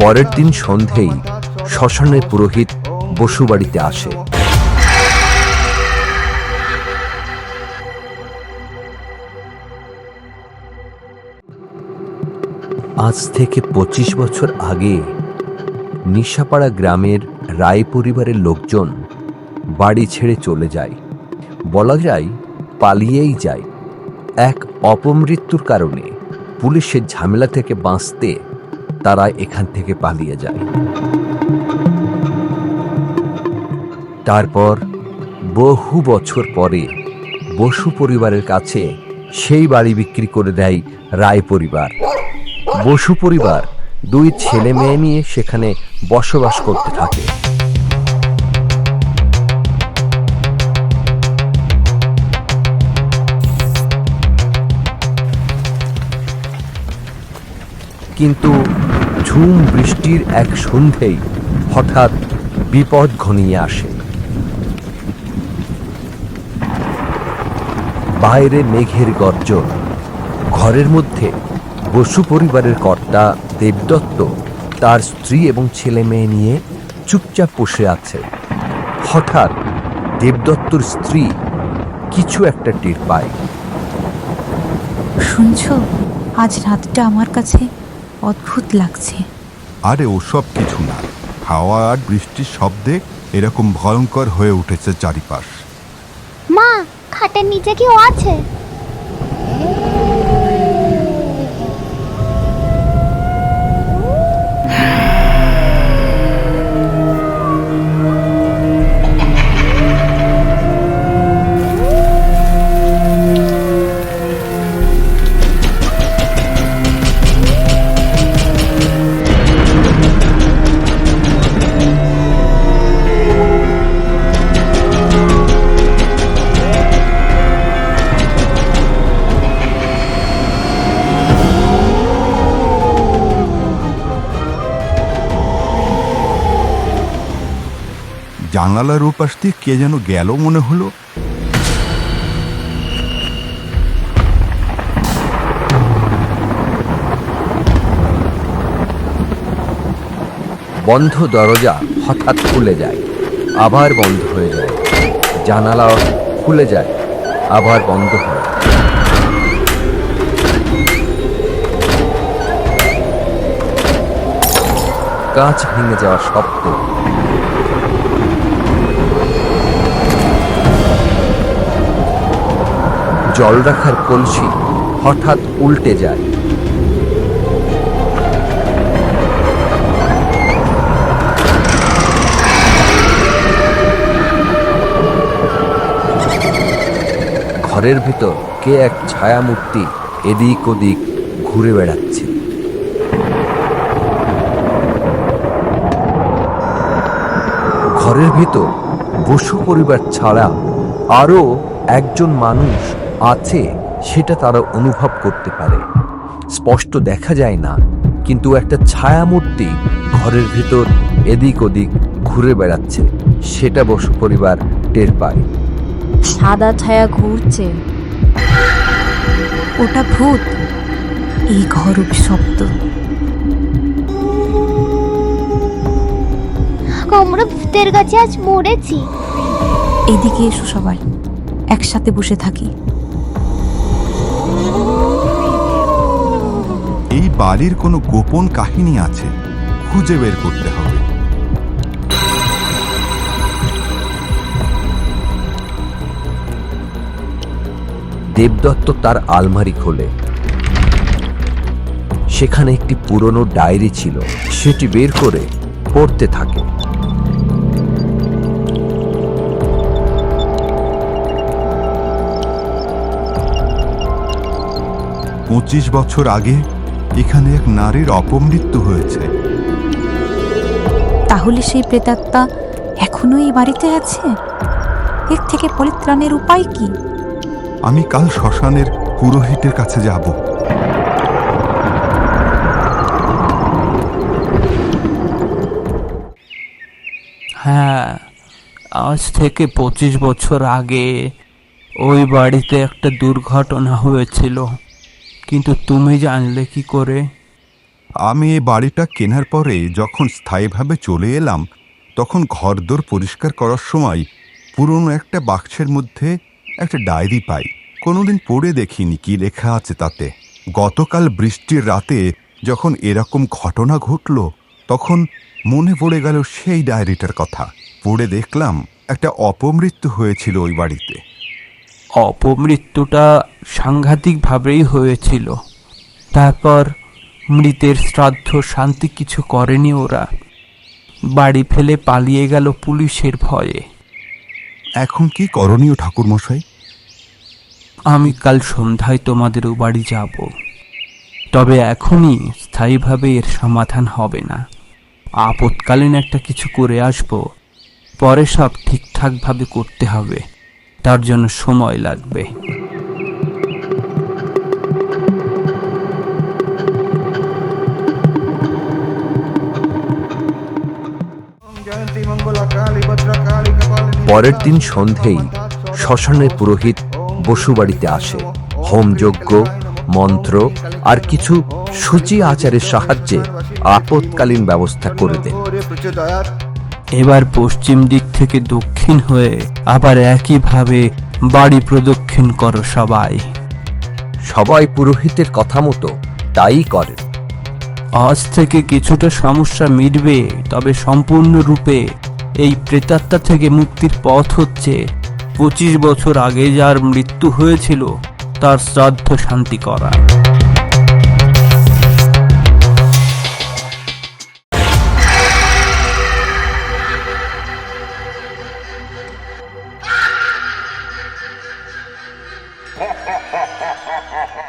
পরের দিন সন্ধেই শ্মশানের পুরোহিত বসুবাড়িতে আসে। আজ থেকে পঁচিশ বছর আগে নিশাপাড়া গ্রামের রায় পরিবারের লোকজন বাড়ি ছেড়ে চলে যায়। বলা যায়, পালিয়েই যায়। এক অপমৃত্যুর কারণে পুলিশের ঝামেলা থেকে বাঁচতে তারা এখান থেকে পালিয়ে যায়। তারপর বহু বছর পরে বসু পরিবারের কাছে সেই বাড়ি বিক্রি করে দেয় রায় পরিবার। বসু পরিবার দুই ছেলে মেয়ে নিয়ে সেখানে বসবাস করতে থাকে। কিন্তু ঝুম বৃষ্টির এক সন্ধেই হঠাৎ বিপদ ঘনিয়ে আসে। বাইরে মেঘের গর্জন, ঘরের মধ্যে বসু পরিবারের কর্তা দেবদত্ত তার স্ত্রী এবং ছেলে মেয়ে নিয়ে চুপচাপ বসে আছে। হঠাৎ দেবদত্তর স্ত্রী কিছু একটা টের পায়। শুনছো? আজ রাতটা আমার কাছে অদ্ভুত লাগছে। আরে ও সব কিছু না। হাওয়া আর বৃষ্টির শব্দে এরকম ভয়ঙ্কর হয়ে উঠেছে চারিপাশ। মা খাটের নিচে কেউ আছে? জানালার ওপাশ দিয়ে কে যেন গেল মনে হলো। বন্ধ দরজা হঠাৎ খুলে যায়, আবার বন্ধ হয়ে যায়। জানালা খুলে যায়, আবার বন্ধ হয়। কাঁচ ভেঙে যাওয়া শব্দ জল রাখার কলসি হঠাৎ উল্টে যায়। ঘরের ভিতর কে এক ছায়ামূর্তি এদিক ওদিক ঘুরে বেড়াচ্ছে। ঘরের ভিতর বসু পরিবার ছাড়া আরও একজন মানুষ আছে সেটা তারা অনুভব করতে পারে। স্পষ্ট দেখা যায় না কিন্তু একটা ছায়ামূর্তি ঘরের ভিতর এদিক ওদিক ঘুরে বেড়াচ্ছে সেটা বসু পরিবার টের পায়। সাদা ছায়া ঘুরছে। ওটা ভূত। এই ঘর শব্দ আমরা ভূতের কাছে আজ মরেছি। এদিকে এসো সবাই একসাথে বসে থাকি। বাড়ির কোনো গোপন কাহিনী আছে খুঁজে বের করতে হবে। দেবদত্ত তার আলমারি খোলে। সেখানে একটি পুরনো ডায়েরি ছিল সেটি বের করে পড়তে থাকে। পঁচিশ বছর আগে এখানে এক নারীর অপমৃত্যু হয়েছে। তাহলে সেই প্রেতাত্মা এখনও এই বাড়িতে আছে? এর থেকে পরিত্রাণের উপায় কি? আমি কাল শ্মশানের পুরোহিতের কাছে যাব। হ্যাঁ আজ থেকে পঁচিশ বছর আগে ওই বাড়িতে একটা দুর্ঘটনা হয়েছিল। কিন্তু তুমি জানলে কি করে? আমি এই বাড়িটা কেনার পরে যখন স্থায়ীভাবে চলে এলাম, তখন ঘরদোর পরিষ্কার করার সময় পুরনো একটা বাক্সের মধ্যে একটা ডায়েরি পাই। কোনোদিন পড়ে দেখিনি কি লেখা আছে তাতে। গতকাল বৃষ্টির রাতে যখন এরকম ঘটনা ঘটল, তখন মনে পড়ে গেল সেই ডায়েরিটার কথা। পড়ে দেখলাম একটা অপমৃত্যু হয়েছিল ওই বাড়িতে। অপমৃত্যুটা সাংঘাতিকভাবেই হয়েছিল। তারপর মৃতের শ্রাদ্ধ শান্তি কিছু করেনি ওরা। বাড়ি ফেলে পালিয়ে গেল পুলিশের ভয়ে। এখন কি করণীয় ঠাকুরমশাই? আমি কাল সন্ধ্যায় তোমাদের ও বাড়ি যাব। তবে এখনই স্থায়ীভাবে এর সমাধান হবে না। আপৎকালীন একটা কিছু করে আসব। পরে সব ঠিকঠাকভাবে করতে হবে। তার জন্য সময় লাগবে। পরের দিন সন্ধেই শ্মশানের পুরোহিত বসুবাড়িতে আসে। হোমযজ্ঞ মন্ত্র আর কিছু সূচি আচারের সাহায্যে আপৎকালীন ব্যবস্থা করে দেন। এবার পশ্চিম দিক থেকে দক্ষিণ হয়ে আবার একইভাবে বাড়ি প্রদক্ষিণ করো সবাই। সবাই পুরোহিতের কথা মতো তাই করেন আজ থেকে কিছুটা সমস্যা মিটবে তবে সম্পূর্ণরূপে এই প্রেতাত্মা থেকে মুক্তির পথ হচ্ছে পঁচিশ বছর আগে যার মৃত্যু হয়েছিল তার শ্রাদ্ধ শান্তি করা। Ha ha!